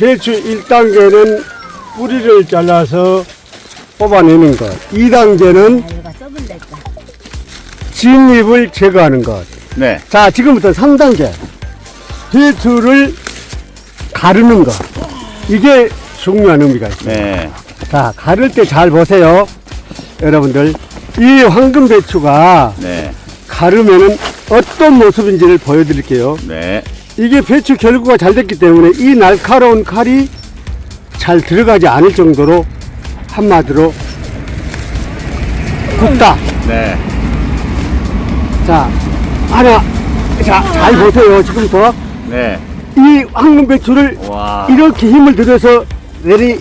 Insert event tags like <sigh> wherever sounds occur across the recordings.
배추 1단계는 뿌리를 잘라서 뽑아내는 것. 2단계는 아유가 썩은 될까. 진잎을 제거하는 것. 네. 자, 지금부터 3단계. 배추를 가르는 것. 이게 중요한 의미가 있습니다. 네. 자, 가를 때 잘 보세요. 여러분들. 이 황금 배추가 네. 가르면은 어떤 모습인지를 보여드릴게요. 네. 이게 배추 결구가 잘 됐기 때문에 이 날카로운 칼이 잘 들어가지 않을 정도로 한마디로 굽다. 네. 자, 하나. 자, 잘 보세요. 지금부터. 네. 이 황금 배추를 와. 이렇게 힘을 들여서 내리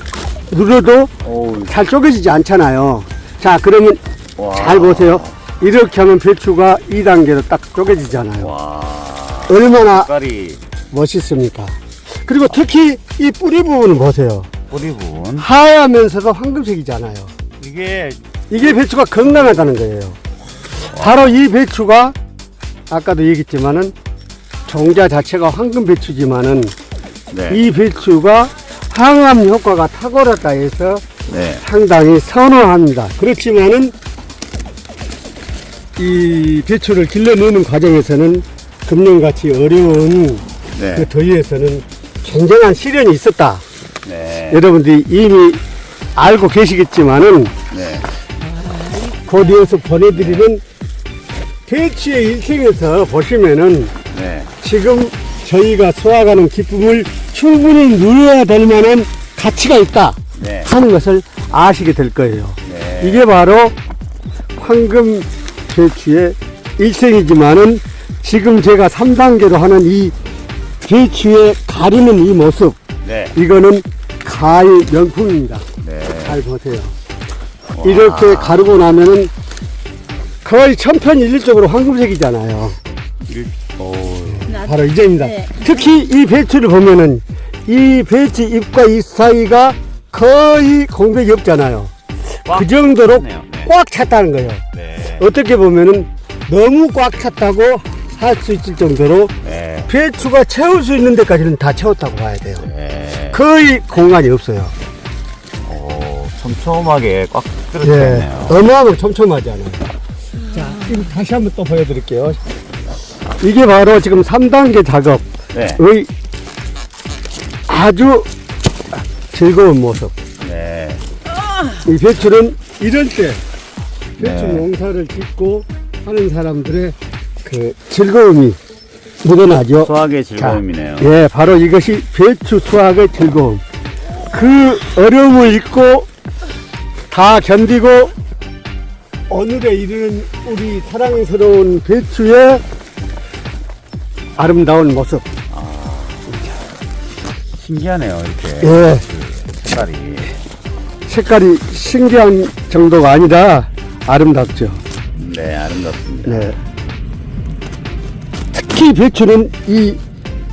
눌러도 오우. 잘 쪼개지지 않잖아요. 자, 그러면 와. 잘 보세요. 이렇게 하면 배추가 2단계로 딱 쪼개지잖아요. 와. 얼마나 색깔이 멋있습니까? 그리고 특히 이 뿌리 부분을 보세요. 뿌리 부분. 하얗면서도 황금색이잖아요. 이게 이게 배추가 건강하다는 거예요. 바로 이 배추가 아까도 얘기했지만은 종자 자체가 황금 배추지만은 네. 이 배추가 항암 효과가 탁월하다 해서 네. 상당히 선호합니다. 그렇지만은 이 배추를 길러 넣는 과정에서는 금년같이 어려운 네. 그 더위에서는 굉장한 시련이 있었다. 네. 여러분들이 이미 알고 계시겠지만은 네. 곧이어서 보내드리는 대치의 일생에서 보시면은 네. 지금 저희가 수확하는 기쁨을 충분히 누려야 될 만한 가치가 있다 네. 하는 것을 아시게 될 거예요. 네. 이게 바로 황금 배추의 일생이지만은 지금 제가 3단계로 하는 이 배추의 가리는 이 모습 네. 이거는 가의 명품입니다. 네. 잘 보세요. 와. 이렇게 가르고 나면은 거의 천편일률적으로 황금색이잖아요. 오. 바로 이제입니다. 네. 특히 이 배추를 보면은 이 배추 잎과 잎 사이가 거의 공백이 없잖아요. 꽉 그 정도로 찼네요. 네. 꽉 찼다는 거예요. 네. 어떻게 보면은 너무 꽉 찼다고 할 수 있을 정도로 네. 배추가 채울 수 있는 데까지는 다 채웠다고 봐야 돼요. 네. 거의 공간이 없어요. 오, 촘촘하게 꽉 예, 뚫어졌네요. 어마어마하게 촘촘하지 않아요. 자, 지금 다시 한번 또 보여드릴게요. 이게 바로 지금 3단계 작업의 네. 아주 즐거운 모습. 네. 이 배추는 이럴 때 배추 네. 농사를 짓고 하는 사람들의 그 즐거움이 묻어나죠. 수학의 즐거움이네요. 예, 바로 이것이 배추 수확의 즐거움. 그 어려움을 잊고 다 견디고 오늘에 이르는 우리 사랑스러운 배추의 아름다운 모습. 신기하네요, 이렇게. 예, 색깔이. 색깔이 신기한 정도가 아니라 아름답죠. 네, 아름답습니다. 네. 특히 배추는 이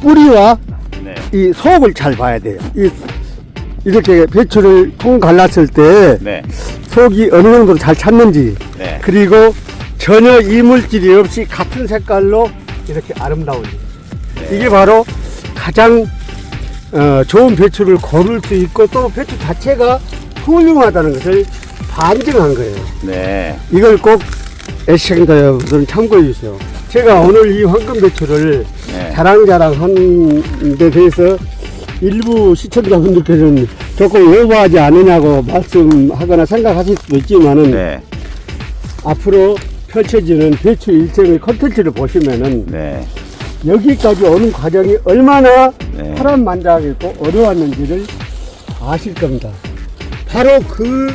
뿌리와 네. 이 속을 잘 봐야 돼요. 이, 이렇게 배추를 통 갈랐을 때 네. 속이 어느 정도로 잘 찼는지 네. 그리고 전혀 이물질이 없이 같은 색깔로 이렇게 아름다운지 이게 바로 가장 어, 좋은 배추를 고를 수 있고 또 배추 자체가 훌륭하다는 것을 반증한 거예요. 네. 이걸 꼭 여러분들은 참고해 주세요. 제가 오늘 이 황금 배추를 네. 자랑자랑 한데 대해서 일부 시청자분들께서는 조금 오버하지 않으냐고 말씀하거나 생각하실 수도 있지만은 네. 앞으로 펼쳐지는 배추 일생의 컨텐츠를 보시면은 네. 여기까지 오는 과정이 얼마나 네. 파란만장했고 어려웠는지를 아실 겁니다. 바로 그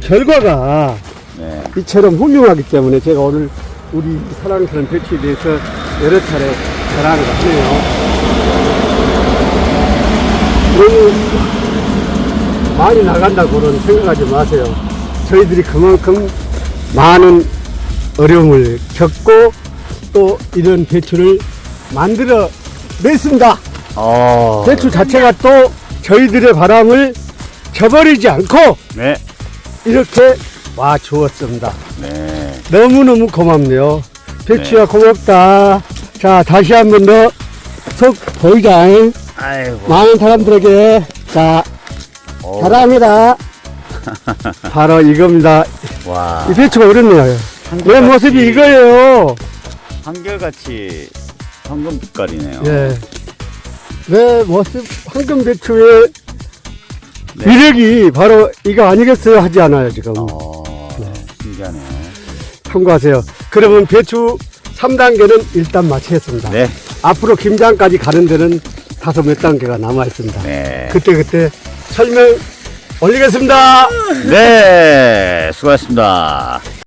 결과가 네. 이처럼 훌륭하기 때문에 제가 오늘 우리 사랑스러운 배추에 대해서 여러 차례 자랑을 하네요. 너무 많이 나간다고는 생각하지 마세요. 저희들이 그만큼 많은 어려움을 겪고 또 이런 배추를 만들어 냈습니다. 어. 배추 자체가 또 저희들의 바람을 저버리지 않고 네. 이렇게 와 주었습니다. 네. 너무너무 고맙네요. 배추야 고맙다. 자 다시 한 번 더 속 보이자. 잉? 아이고. 많은 사람들에게 자 어우, 자랑합니다. <laughs> 바로 이겁니다. 와. 이 배추가 어렵네요. 내 모습이 이거예요. 한결같이 황금 빛깔이네요. 예. 내 모습 황금 배추의 네. 위력이 바로 이거 아니겠어요 하지 않아요 지금. 어. 참고하세요. 그러면 배추 3단계는 일단 마치겠습니다. 네. 앞으로 김장까지 가는 데는 다섯 몇 단계가 남아 있습니다. 네. 그때 그때 설명 올리겠습니다. 네. 수고하셨습니다.